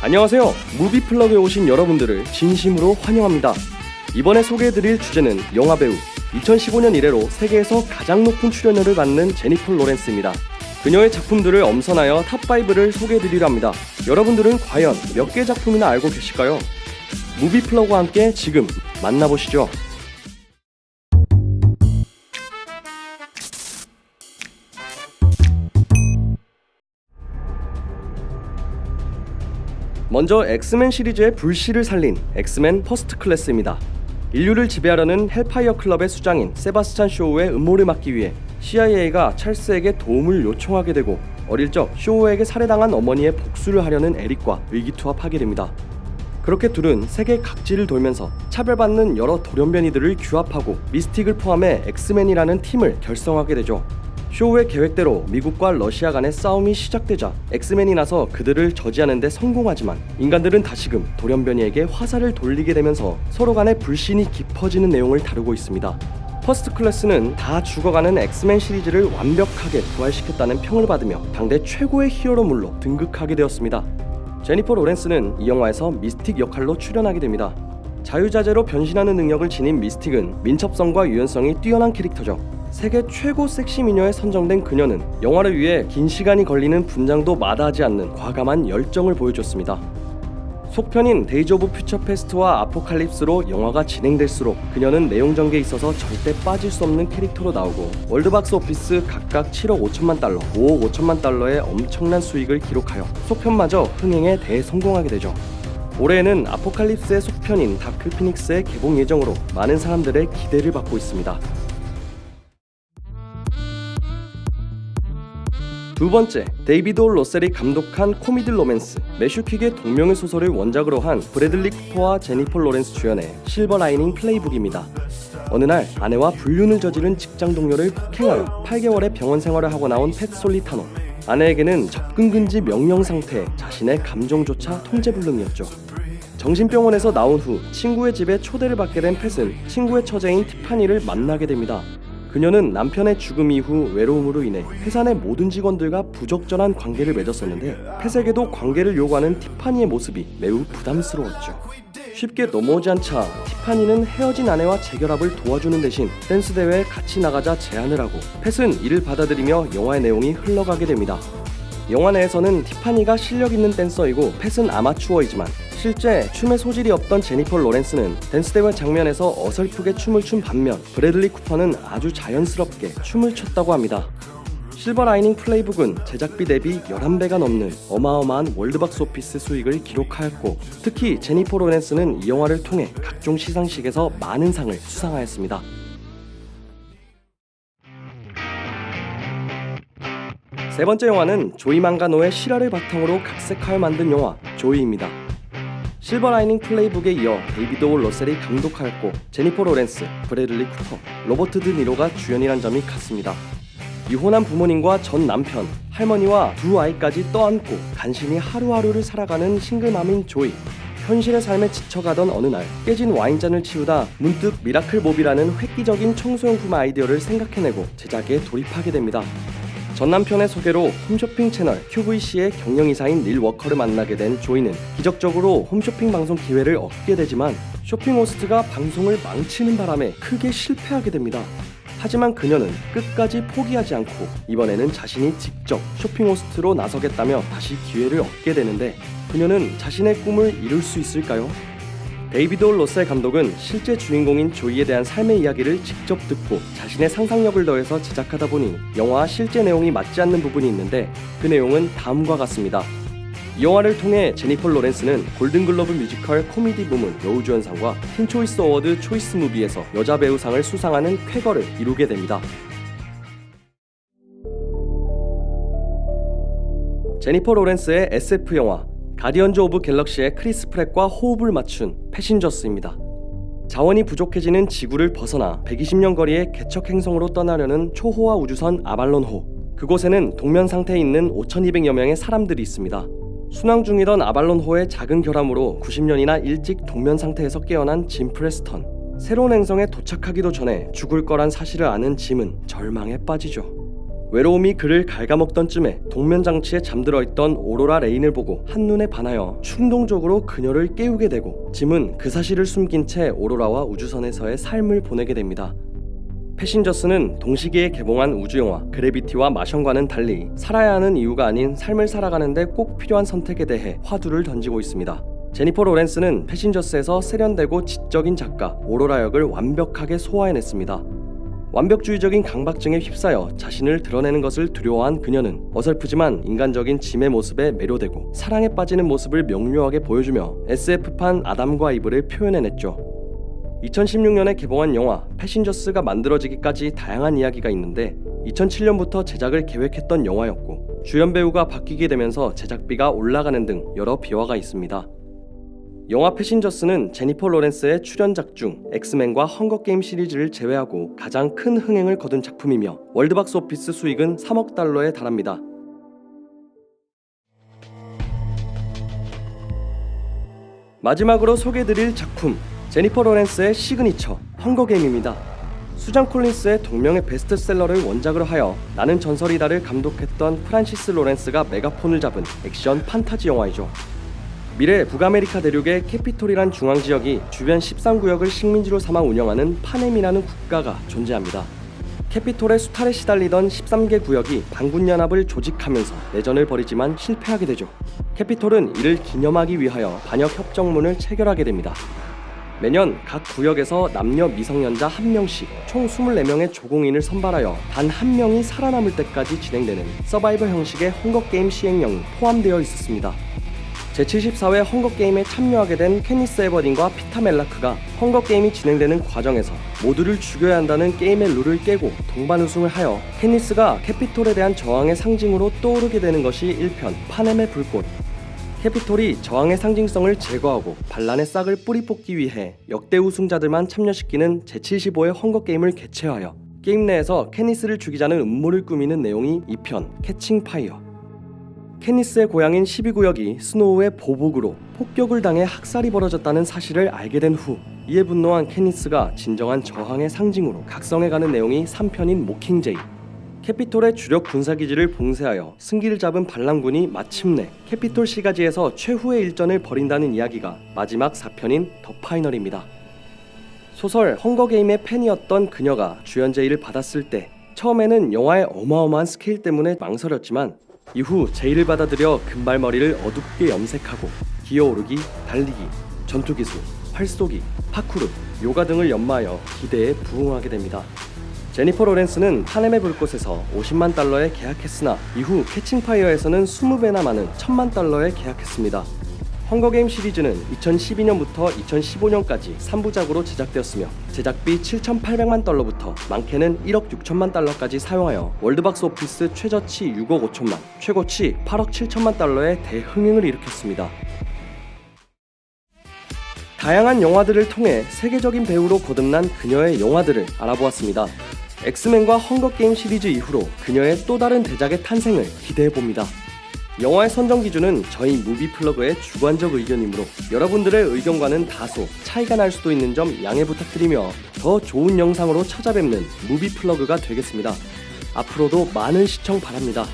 안녕하세요. 무비 플러그에 오신 여러분들을 진심으로 환영합니다. 이번에 소개해드릴 주제는 영화 배우 2015년 이래로 세계에서 가장 높은 출연료를 받는 제니폴 로렌스입니다. 그녀의 작품들을 엄선하여 탑5를 소개해드리려 합니다. 여러분들은 과연 몇 개 작품이나 알고 계실까요? 무비 플러그와 함께 지금 만나보시죠. 먼저 엑스맨 시리즈의 불씨를 살린 엑스맨 퍼스트 클래스입니다. 인류를 지배하려는 헬파이어 클럽의 수장인 세바스찬 쇼우의 음모를 막기 위해 CIA가 찰스에게 도움을 요청하게 되고 어릴 적 쇼우에게 살해당한 어머니의 복수를 하려는 에릭과 의기투합하게 됩니다. 그렇게 둘은 세계 각지를 돌면서 차별받는 여러 돌연변이들을 규합하고 미스틱을 포함해 엑스맨이라는 팀을 결성하게 되죠. 쇼우의 계획대로 미국과 러시아 간의 싸움이 시작되자 엑스맨이 나서 그들을 저지하는 데 성공하지만 인간들은 다시금 돌연변이에게 화살을 돌리게 되면서 서로 간의 불신이 깊어지는 내용을 다루고 있습니다. 퍼스트 클래스는 다 죽어가는 엑스맨 시리즈를 완벽하게 부활시켰다는 평을 받으며 당대 최고의 히어로물로 등극하게 되었습니다. 제니퍼 로렌스는 이 영화에서 미스틱 역할로 출연하게 됩니다. 자유자재로 변신하는 능력을 지닌 미스틱은 민첩성과 유연성이 뛰어난 캐릭터죠. 세계 최고 섹시 미녀에 선정된 그녀는 영화를 위해 긴 시간이 걸리는 분장도 마다하지 않는 과감한 열정을 보여줬습니다. 속편인 데이즈 오브 퓨처 페스트와 아포칼립스로 영화가 진행될수록 그녀는 내용 전개에 있어서 절대 빠질 수 없는 캐릭터로 나오고 월드박스 오피스 각각 7억 5천만 달러, 5억 5천만 달러의 엄청난 수익을 기록하여 속편마저 흥행에 대성공하게 되죠. 올해에는 아포칼립스의 속편인 다크 피닉스의 개봉 예정으로 많은 사람들의 기대를 받고 있습니다. 두 번째, 데이비드 올 로셀이 감독한 코미디 로맨스 매슈 퀵의 동명의 소설을 원작으로 한 브래들리 쿠퍼와 제니퍼 로렌스 주연의 실버 라이닝 플레이북입니다. 어느 날 아내와 불륜을 저지른 직장 동료를 폭행하여 8개월의 병원 생활을 하고 나온 팻 솔리타노. 아내에게는 접근 금지 명령 상태에 자신의 감정조차 통제 불능이었죠. 정신병원에서 나온 후 친구의 집에 초대를 받게 된 팻은 친구의 처제인 티파니를 만나게 됩니다. 그녀는 남편의 죽음 이후 외로움으로 인해 회사 내 모든 직원들과 부적절한 관계를 맺었었는데 펫에게도 관계를 요구하는 티파니의 모습이 매우 부담스러웠죠. 쉽게 넘어오지 않자 티파니는 헤어진 아내와 재결합을 도와주는 대신 댄스 대회에 같이 나가자 제안을 하고 펫은 이를 받아들이며 영화의 내용이 흘러가게 됩니다. 영화 내에서는 티파니가 실력 있는 댄서이고 펫은 아마추어이지만 실제 춤에 소질이 없던 제니퍼 로렌스는 댄스 대회 장면에서 어설프게 춤을 춘 반면 브래들리 쿠퍼는 아주 자연스럽게 춤을 췄다고 합니다. 실버 라이닝 플레이북은 제작비 대비 11배가 넘는 어마어마한 월드박스 오피스 수익을 기록하였고 특히 제니퍼 로렌스는 이 영화를 통해 각종 시상식에서 많은 상을 수상하였습니다. 세 번째 영화는 조이 망가노의 실화를 바탕으로 각색하여 만든 영화 조이입니다. 실버 라이닝 플레이북에 이어 데이비드 올 러셀이 감독하였고 제니퍼 로렌스, 브래들리 쿠퍼, 로버트 드 니로가 주연이란 점이 같습니다. 이혼한 부모님과 전 남편, 할머니와 두 아이까지 떠안고 간신히 하루하루를 살아가는 싱글맘인 조이. 현실의 삶에 지쳐가던 어느 날 깨진 와인잔을 치우다 문득 미라클 몹이라는 획기적인 청소용품 아이디어를 생각해내고 제작에 돌입하게 됩니다. 전 남편의 소개로 홈쇼핑 채널 QVC의 경영이사인 닐 워커를 만나게 된 조이는 기적적으로 홈쇼핑 방송 기회를 얻게 되지만 쇼핑 호스트가 방송을 망치는 바람에 크게 실패하게 됩니다. 하지만 그녀는 끝까지 포기하지 않고 이번에는 자신이 직접 쇼핑 호스트로 나서겠다며 다시 기회를 얻게 되는데 그녀는 자신의 꿈을 이룰 수 있을까요? 데이비드 올 로셀 감독은 실제 주인공인 조이에 대한 삶의 이야기를 직접 듣고 자신의 상상력을 더해서 제작하다 보니 영화와 실제 내용이 맞지 않는 부분이 있는데 그 내용은 다음과 같습니다. 이 영화를 통해 제니퍼 로렌스는 골든글러브 뮤지컬 코미디 부문 여우주연상과 틴 초이스 어워드 초이스 무비에서 여자 배우상을 수상하는 쾌거를 이루게 됩니다. 제니퍼 로렌스의 SF 영화 가디언즈 오브 갤럭시의 크리스 프렛과 호흡을 맞춘 패신저스입니다. 자원이 부족해지는 지구를 벗어나 120년 거리의 개척 행성으로 떠나려는 초호화 우주선 아발론호. 그곳에는 동면 상태에 있는 5,200여 명의 사람들이 있습니다. 순항 중이던 아발론호의 작은 결함으로 90년이나 일찍 동면 상태에서 깨어난 짐 프레스턴. 새로운 행성에 도착하기도 전에 죽을 거란 사실을 아는 짐은 절망에 빠지죠. 외로움이 그를 갉아먹던 쯤에 동면 장치에 잠들어 있던 오로라 레인을 보고 한눈에 반하여 충동적으로 그녀를 깨우게 되고 짐은 그 사실을 숨긴 채 오로라와 우주선에서의 삶을 보내게 됩니다. 패신저스는 동시기에 개봉한 우주영화 그래비티와 마션과는 달리 살아야 하는 이유가 아닌 삶을 살아가는데 꼭 필요한 선택에 대해 화두를 던지고 있습니다. 제니퍼 로렌스는 패신저스에서 세련되고 지적인 작가 오로라 역을 완벽하게 소화해냈습니다. 완벽주의적인 강박증에 휩싸여 자신을 드러내는 것을 두려워한 그녀는 어설프지만 인간적인 짐의 모습에 매료되고 사랑에 빠지는 모습을 명료하게 보여주며 SF판 아담과 이브를 표현해냈죠. 2016년에 개봉한 영화 패신저스가 만들어지기까지 다양한 이야기가 있는데 2007년부터 제작을 계획했던 영화였고 주연 배우가 바뀌게 되면서 제작비가 올라가는 등 여러 비화가 있습니다. 영화 패신저스는 제니퍼 로렌스의 출연작 중 엑스맨과 헝거게임 시리즈를 제외하고 가장 큰 흥행을 거둔 작품이며 월드박스 오피스 수익은 3억 달러에 달합니다. 마지막으로 소개드릴 작품 제니퍼 로렌스의 시그니처 헝거게임입니다. 수잔 콜린스의 동명의 베스트셀러를 원작으로 하여 나는 전설이다를 감독했던 프란시스 로렌스가 메가폰을 잡은 액션 판타지 영화이죠. 미래 북아메리카 대륙의 캐피톨이란 중앙 지역이 주변 13구역을 식민지로 삼아 운영하는 파넴이라는 국가가 존재합니다. 캐피톨의 수탈에 시달리던 13개 구역이 반군 연합을 조직하면서 내전을 벌이지만 실패하게 되죠. 캐피톨은 이를 기념하기 위하여 반역 협정문을 체결하게 됩니다. 매년 각 구역에서 남녀 미성년자 한 명씩 총 24명의 조공인을 선발하여 단 한 명이 살아남을 때까지 진행되는 서바이벌 형식의 헝거게임 시행령이 포함되어 있었습니다. 제74회 헝거게임에 참여하게 된 케니스 에버딘과 피타 멜라크가 헝거게임이 진행되는 과정에서 모두를 죽여야 한다는 게임의 룰을 깨고 동반 우승을 하여 케니스가 캐피톨에 대한 저항의 상징으로 떠오르게 되는 것이 1편 파넴의 불꽃. 캐피톨이 저항의 상징성을 제거하고 반란의 싹을 뿌리 뽑기 위해 역대 우승자들만 참여시키는 제75회 헝거게임을 개최하여 게임 내에서 케니스를 죽이자는 음모를 꾸미는 내용이 2편 캐칭 파이어 케니스의 고향인 12구역이 스노우의 보복으로 폭격을 당해 학살이 벌어졌다는 사실을 알게 된 후 이에 분노한 케니스가 진정한 저항의 상징으로 각성해가는 내용이 3편인 모킹제이 캐피톨의 주력 군사기지를 봉쇄하여 승기를 잡은 반란군이 마침내 캐피톨 시가지에서 최후의 일전을 벌인다는 이야기가 마지막 4편인 더 파이널입니다. 소설 헝거게임의 팬이었던 그녀가 주연 제의를 받았을 때 처음에는 영화의 어마어마한 스케일 때문에 망설였지만 이후 제의를 받아들여 금발머리를 어둡게 염색하고 기어오르기, 달리기, 전투기술, 활쏘기, 파쿠르, 요가 등을 연마하여 기대에 부응하게 됩니다. 제니퍼 로렌스는 파넴의 불꽃에서 50만 달러에 계약했으나 이후 캐칭파이어에서는 20배나 많은 1000만 달러에 계약했습니다. 헝거게임 시리즈는 2012년부터 2015년까지 3부작으로 제작되었으며 제작비 7,800만 달러부터 많게는 1억 6천만 달러까지 사용하여 월드박스 오피스 최저치 6억 5천만, 최고치 8억 7천만 달러의 대흥행을 일으켰습니다. 다양한 영화들을 통해 세계적인 배우로 거듭난 그녀의 영화들을 알아보았습니다. 엑스맨과 헝거게임 시리즈 이후로 그녀의 또 다른 대작의 탄생을 기대해 봅니다. 영화의 선정 기준은 저희 무비 플러그의 주관적 의견이므로 여러분들의 의견과는 다소 차이가 날 수도 있는 점 양해 부탁드리며 더 좋은 영상으로 찾아뵙는 무비 플러그가 되겠습니다. 앞으로도 많은 시청 바랍니다.